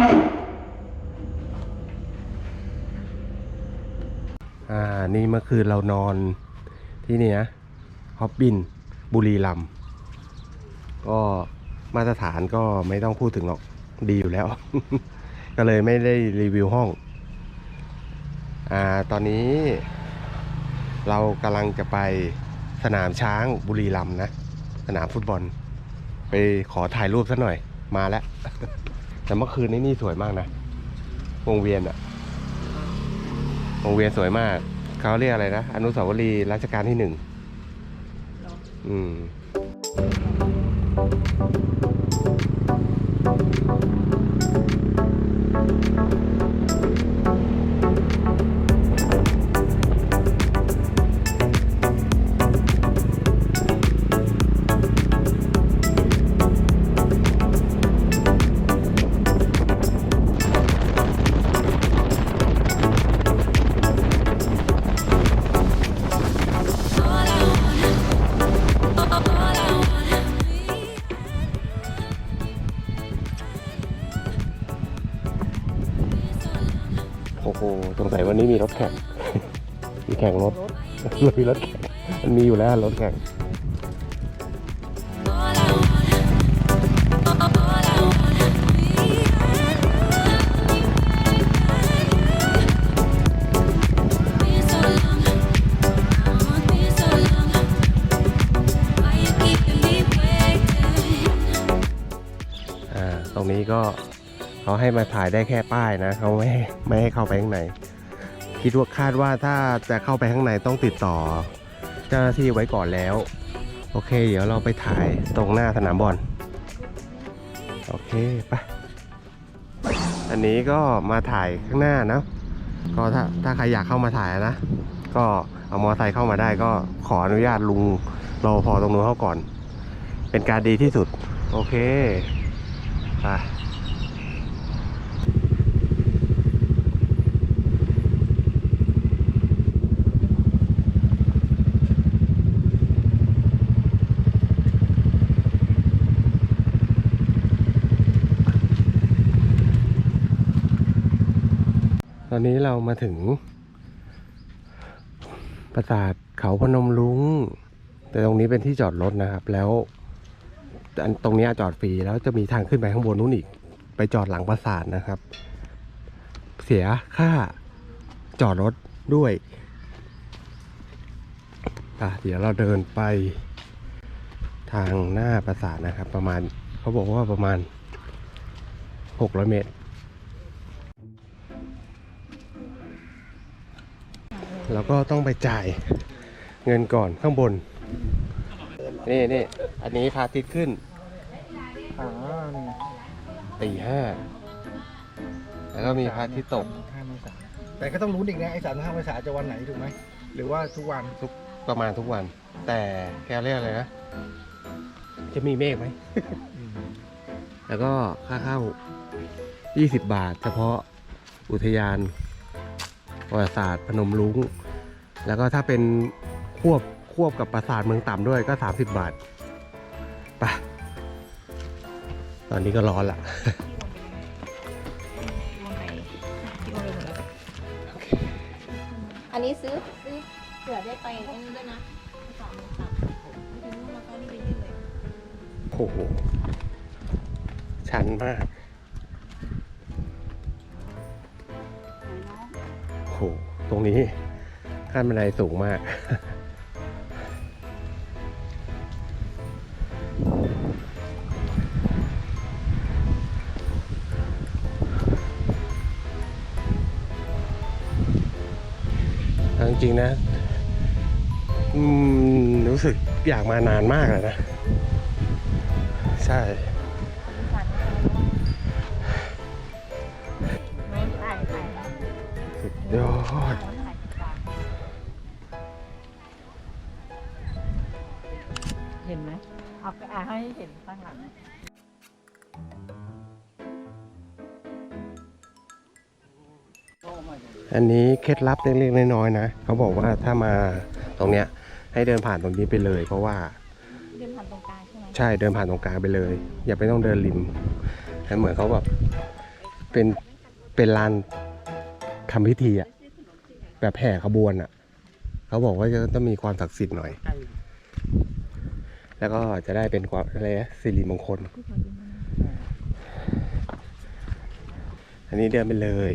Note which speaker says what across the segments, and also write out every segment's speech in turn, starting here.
Speaker 1: อ่า นี่เมื่อคืนเรานอนที่นี่นะฮอบบิน บุรีรัมก็มาตรฐานก็ไม่ต้องพูดถึงหรอก ดีอยู่แล้ว ก็เลยไม่ได้รีวิวห้อง อ่า ตอนนี้ เรากำลังจะไปสนามช้างบุรีรัมนะ สนามฟุตบอล ไปขอถ่ายรูปซะหน่อยมาแล้ว แต่เมื่อคืนนี้นี่สวยมากนะ วงเวียนอะวงเวียนสวยมาก เขาเรียกอะไรนะ อนุสาวรีย์รัชกาลที่หนึ่ง อืม มีแข่งรถมีรถแข่งมันมีอยู่แล้วรถแข่งอ่าตรงนี้ก็เขาให้มาถ่ายได้แค่ป้ายนะเขาไม่ให้ไม่ให้เข้าไปข้างใน คิดว่าคาดว่าถ้าจะเข้าไปข้างในต้องติดต่อ เจ้าหน้าที่ไว้ก่อนแล้ว โอเค เดี๋ยวเราไปถ่ายตรงหน้าสนามบอลโอเคไปอันนี้ก็มาถ่ายข้างหน้านะก็ถ้าถ้าใครอยากเข้ามาถ่ายนะ ก็เอามอไซค์เข้ามาได้ก็ขออนุญาตลุงรอพอตรงนู้นเข้าก่อน เป็นการดีที่สุด โอเคไป อนนี้เรามาถึง ปราสาทเขาพนมลุง แต่ตรงนี้เป็นที่จอดรถนะครับ แล้วตรงนี้จอดฟรีแล้วจะมีทางขึ้นไปข้างบนนู้นอีก ไปจอดหลังปราสาทนะครับ เสียค่าจอดรถด้วยอะเดี๋ยวเราเดินไปทางหน้าปราสาทนะครับ ประมาณเขาบอกว่าประมาณ 600 เมตร แล้วก็ต้องไปจ่ายเงินก่อนข้างบน นี่นี่อันนี้พระอาทิตย์ขึ้น
Speaker 2: อ๋อนี่ไง
Speaker 1: ตีห้าแล้วก็มีพระอาทิตย์ตก
Speaker 2: ห้าเมษาแต่ก็ต้องรู้อีกนะไอ้สามห้าเมษาจะวันไหนถูกไหมหรือว่าทุกวัน
Speaker 1: ประมาณทุกวัน แต่แกเรียกอะไรนะ จะมีเมฆไหม แล้วก็ค่าเข้า 20 บาท เฉพาะอุทยาน ประวัติศาสตร์พนมรุ้งแล้วก็ถ้าเป็นควบควบกับปราสาทเมืองต่ำด้วยก็ 30 บาทไปตอนนี้ก็ร้อนละ
Speaker 3: อันนี้ซื้อซื้อเผื่อได้ไปอันนี้ด้วยนะสามสามไม่ถึงนู่นแล้วก็นี่ไปนี่เลย
Speaker 1: โอ้โหชันมาก รงนี้ขั้นบันไดสูงมากเอาจริงๆนะอืมรู้สึกอยากมานานมากเลยนะ ใช่
Speaker 3: ไม่ถ่ายถ่าย
Speaker 1: สุดยอด
Speaker 4: ค่ะให้เห็นข้างหลัง
Speaker 1: อันนี้เคล็ดลับเล็กๆน้อยๆนะเขาบอกว่าถ้ามาตรงเนี้ย ให้เดินผ่านตรงนี้ไปเลย เพราะว่า
Speaker 3: เดินผ่านตรงกลางใช่ไหม
Speaker 1: ใช่เดินผ่านตรงกลางไปเลย อย่าไปต้องเดินริมแล้เหมือนเขาแบบเป็นเป็นเป็นลานทำพิธีอะแบบแห่ขบวนอะเขาบอกว่าจะต้องมีความศักดิ์สิทธิ์หน่อย แล้วก็จะได้เป็นความอะไรนะสิริมงคล อันนี้เดินไปเลย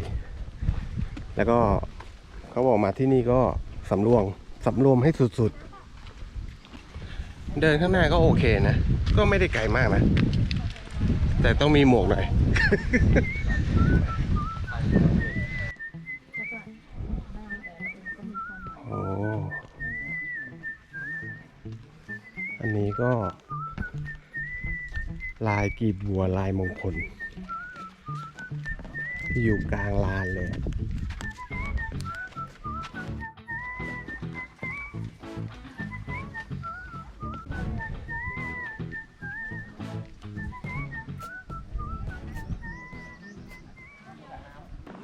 Speaker 1: แล้วก็เขาบอกมาที่นี่ก็สำรวมสำรวมให้สุดๆ เดินข้างหน้าก็โอเคนะ ก็ไม่ได้ไกลมากนะ แต่ต้องมีหมวกหน่อย ก็ ลายกีบบัวลายมงคล ที่อยู่กลางลานเลย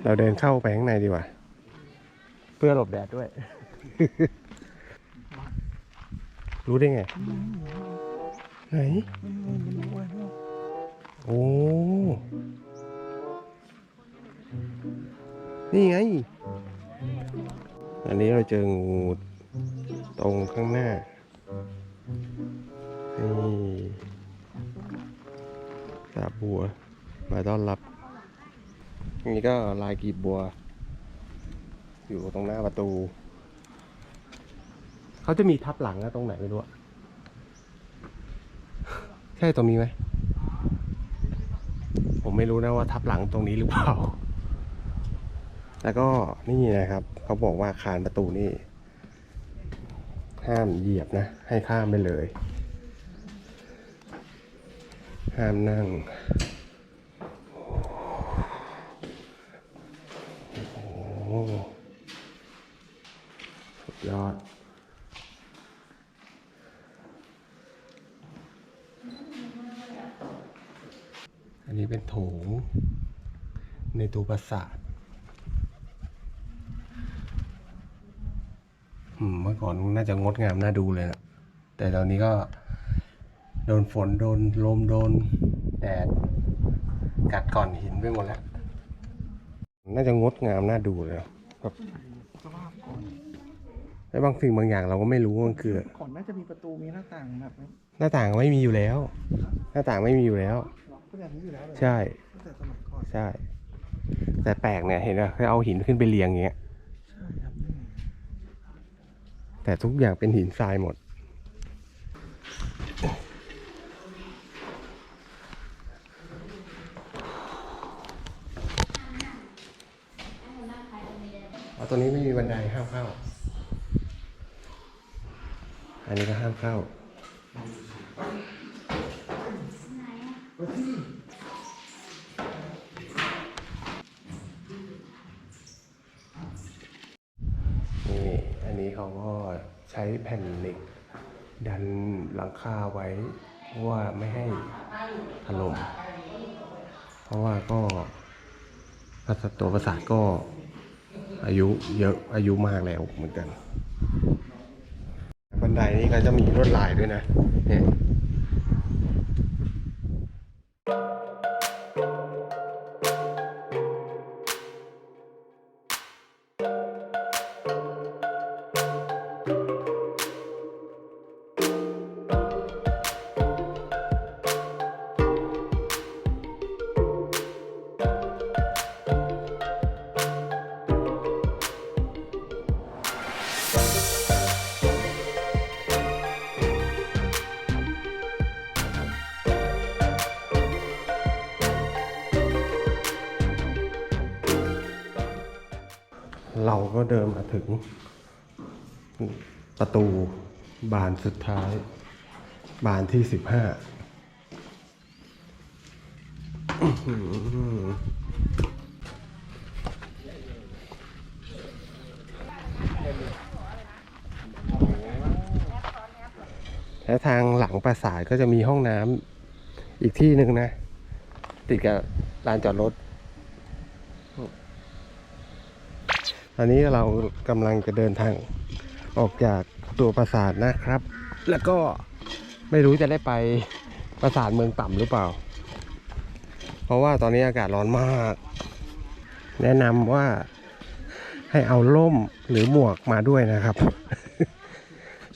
Speaker 1: เราเดินเข้าไปข้างในดีกว่า เพื่อหลบแดดด้วย รู้ได้ไง ไหน โอ้ นี่ไง อันนี้เราเจองูตรงข้างหน้า นี่สาบัว มาต้อนรับ นี่ก็ลายกีบบัว อยู่ตรงหน้าประตู เขาจะมีทับหลังนะตรงไหนไม่รู้อะ ใช่ตรงนี้ไหม ผมไม่รู้นะว่าทับหลังตรงนี้หรือเปล่า แล้วก็นี่นะครับ เขาบอกว่าคานประตูนี่ ห้ามเหยียบนะ ให้ข้ามไปเลย ห้ามนั่ง โอ้โหสุดยอด อันนี้เป็นโถง ใน ตัวปราสาทอืมเมื่อก่อนน่าจะงดงามน่าดูเลยนะแต่ตอนนี้ก็โดนฝนโดนลมโดนแดดกัดก่อนหินไปหมดแล้ว น่าจะงดงามน่าดูเลยนะแบบ
Speaker 2: สภาพก่อน
Speaker 1: และบางสิ่งบางอย่างเราก็ไม่รู้ว่ามันคือ
Speaker 2: ก่อนน่าจะมีประตูมีหน้าต่างแบบนี้
Speaker 1: หน้าต่างไม่มีอยู่แล้ว หน้าต่างไม่มีอยู่แล้ว
Speaker 2: หรอก็แบบนี้อยู่แล้วเลย
Speaker 1: ใช่
Speaker 2: ตั้งแต่สมัยก่อน
Speaker 1: ใช่ แต่แปลกเนี่ยเห็นไหมเขาเอาหินขึ้นไปเรียงอย่างเงี้ยแต่ทุกอย่างเป็นหินทรายหมดเอาตัวนี้ไม่มีบันไดห้ามเข้า อันนี้ก็ห้ามเข้า ผ่นเหล็ก ดันหลังคาไว้ เพราะว่าไม่ให้ถล่ม เพราะว่าก็พัสตัวประสาทก็อายุเยอะอายุมากแล้วเหมือนกัน บันไดนี้ก็จะมีลวดลายด้วยนะเนี่ย ก็เดินมาถึง ประตูบานสุดท้าย บานที่สิบห้าและทางหลังปราสาทก็จะมีห้องน้ำอีกที่หนึ่งนะ ติดกับลานจอดรถ อนนี้เรากำลังจะเดินทางออกจากตัวปราสาทนะครับ แล้วก็ไม่รู้จะได้ไปปราสาทเมืองต่ำหรือเปล่า เพราะว่าตอนนี้อากาศร้อนมาก แนะนำว่าให้เอาร่มหรือหมวกมาด้วยนะครับ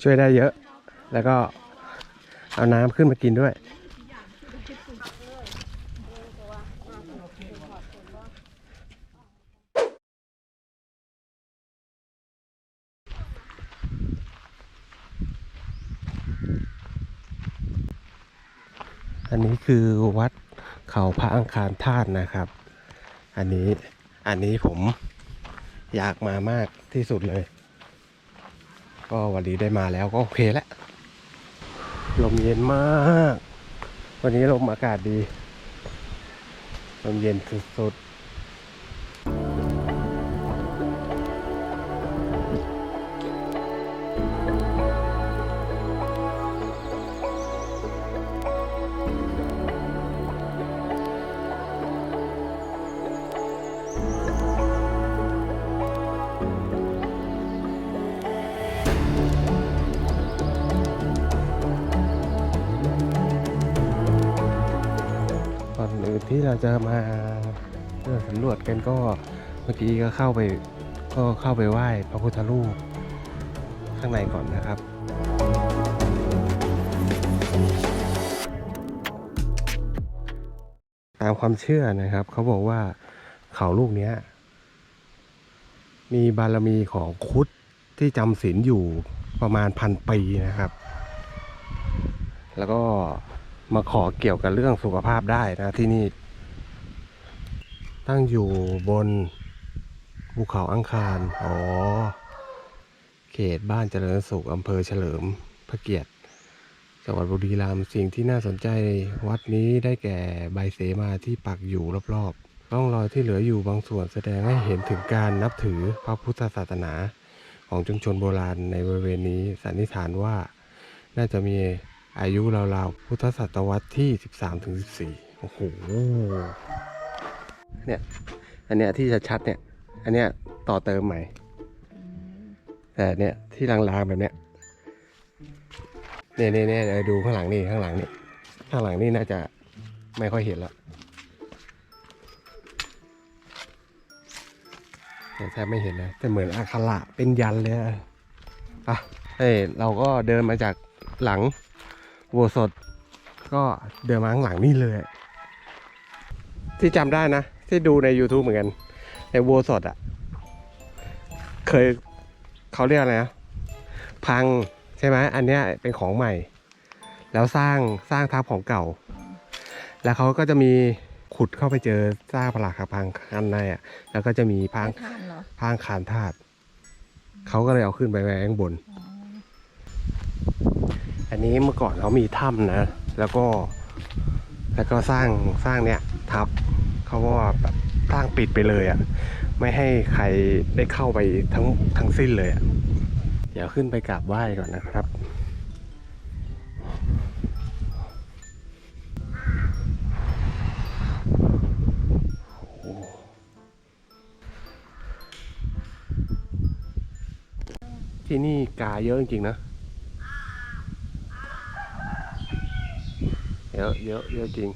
Speaker 1: ช่วยได้เยอะ แล้วก็เอาน้ำขึ้นมากินด้วย คือวัดเขาพระอังคารธาตุนะครับ อันนี้อันนี้ผมอยากมามากที่สุดเลย ก็วันนี้ได้มาแล้วก็โอเคแล้วลมเย็นมาก วันนี้ลมอากาศดี ลมเย็นสุดๆ เราจะมาเดินสำรวจกันก็เมื่อกี้ก็เข้าไปก็เข้าไปไหว้พระพุทธรูปข้างในก่อนนะครับตามความเชื่อนะครับ เขาบอกว่าเขาลูกนี้มีบารมีของคุดที่จำศีลอยู่ประมาณพันปีนะครับ แล้วก็มาขอเกี่ยวกับเรื่องสุขภาพได้นะที่นี่ ตั้งอยู่บนภูเขาอังคาร อ๋อ เขตบ้านเจริญสุขอำเภอเฉลิมพระเกียรติ จังหวัดบุรีรัมย์ สิ่งที่น่าสนใจวัดนี้ได้แก่ใบเสมาที่ปักอยู่รอบๆร่องรอยที่เหลืออยู่บางส่วนแสดงให้เห็นถึงการนับถือพระพุทธศาสนาของชุมชนโบราณในบริเวณนี้ สันนิษฐานว่าน่าจะมีอายุราวๆพุทธศตวรรษที่ 13ถึง14 โอ้โห เนี่ย อันเนี้ยที่จะชัดเนี่ย อันเนี้ยต่อเติมใหม่ แต่เนี่ยที่ลางๆแบบเนี้ยเนี่ยเนี่ยเนี่ยดูข้างหลังนี่ข้างหลังนี่ข้างหลังนี่น่าจะไม่ค่อยเห็นละแทบไม่เห็นเลยแต่เหมือนอาคาระเป็นยันเลยอะเฮ้ยเราก็เดินมาจากหลังโบสถก็เดินมาข้างหลังนี่เลย ที่จำได้นะ ที่ดูใน YouTube เหมือนกัน ในโบสถ์อะ เคยเขาเรียกอะไรนะพังใช่ไหมอันเนี้ยเป็นของใหม่ แล้วสร้างสร้างทับของเก่า แล้วเขาก็จะมีขุดเข้าไปเจอซากปลักหักพังข้างในอะ แล้วก็จะมีพัง
Speaker 3: ทานเหรอ
Speaker 1: พังคานธาตุเขาก็เลยเอาขึ้นไปไว้ข้างบน อันนี้เมื่อก่อนเขามีถ้ำนะ แล้วก็ แล้วก็สร้างสร้างเนี้ยทับ เขาก็แบบสร้งปิดไปเลยอะ ไม่ให้ใครได้เข้าไปทั้งทั้งสิ้นเลยอะ เดี๋ยวขึ้นไปกราบไหว้ก่อนนะครับที่นี่กาเยอะจริงๆนะเยอะเยอะเยอะจริง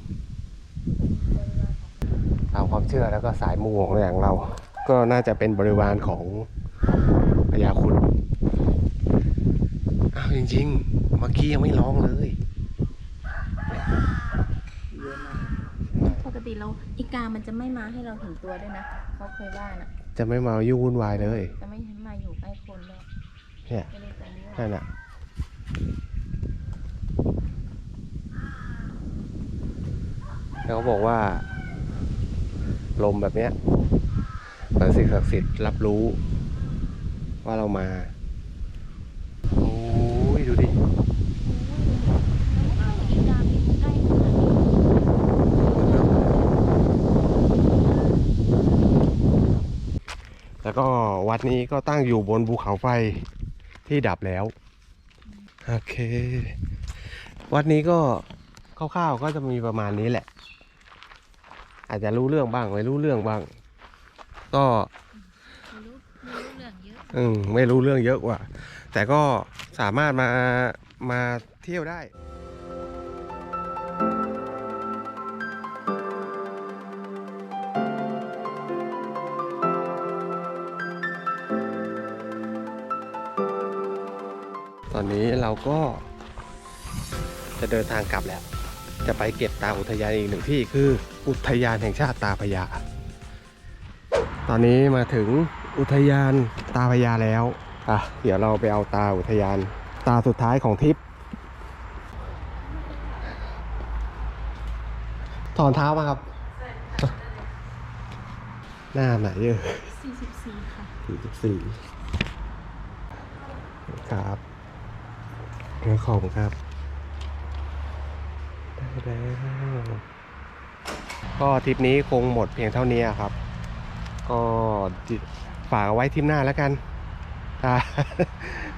Speaker 1: ตามความเชื่อแล้วก็สายมูของอย่างเรา ก็น่าจะเป็นบริวารของพญาครุดอ้าวจริงๆเมื่อกี้ยังไม่ร้องเลย
Speaker 3: ปกติเราอีกามันจะไม่มาให้เราเห็นตัวด้วยนะเขาเคยว่าน่ะ
Speaker 1: จะไม่มายุ่งวุ่นวายเลย
Speaker 3: จะไม่มาอยู่ใกล้คนด้วย
Speaker 1: เนี่ย
Speaker 3: จะเลยใจเย็น
Speaker 1: นั่นน่ะแล้วเขาบอกว่า ลมแบบเนี้ยเหมือนสิ่งศักดิ์สิทธิ์รับรู้ ว่าเรามา โอ้ย ดูดิแล้วก็วัดนี้ก็ตั้งอยู่บนภูเขาไฟที่ดับแล้ว โอเค วัดนี้ก็คร่าวๆก็จะมีประมาณนี้แหละ อาจจะรู้เรื่องบ้างไม่รู้เรื่องบ้าง ก็
Speaker 3: ไม่รู้เรื่องเยอะ
Speaker 1: อืมไม่รู้เรื่องเยอะกว่า แต่ก็สามารถมามาเที่ยวได้ตอนนี้เราก็จะเดินทางกลับแล้ว จะไปเก็บตาอุทยานอีกหนึ่งที่คืออุทยานแห่งชาติตาพยา ตอนนี้มาถึงอุทยานตาพยาแล้วอะเดี๋ยวเราไปเอาตาอุทยานตาสุดท้ายของทริปถอนเท้ามาครับ หน้าไหนเยออ
Speaker 3: 44 ค่ะ
Speaker 1: สี่สิบสี่ครับเรื่องของครับ แล้ว ก็ทริปนี้คงหมดเพียงเท่านี้ครับ ก็ฝากเอาไว้ทริปหน้าแล้วกันอ่า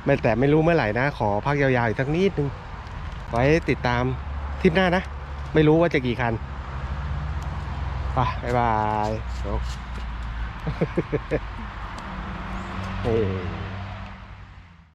Speaker 1: ไม่แต่ไม่รู้เมื่อไหร่นะ ขอพักยาวๆอีกสักนิดนึง ไว้ติดตามทริปหน้านะ ไม่รู้ว่าจะกี่คันไปบ๊ายบายจบเฮ้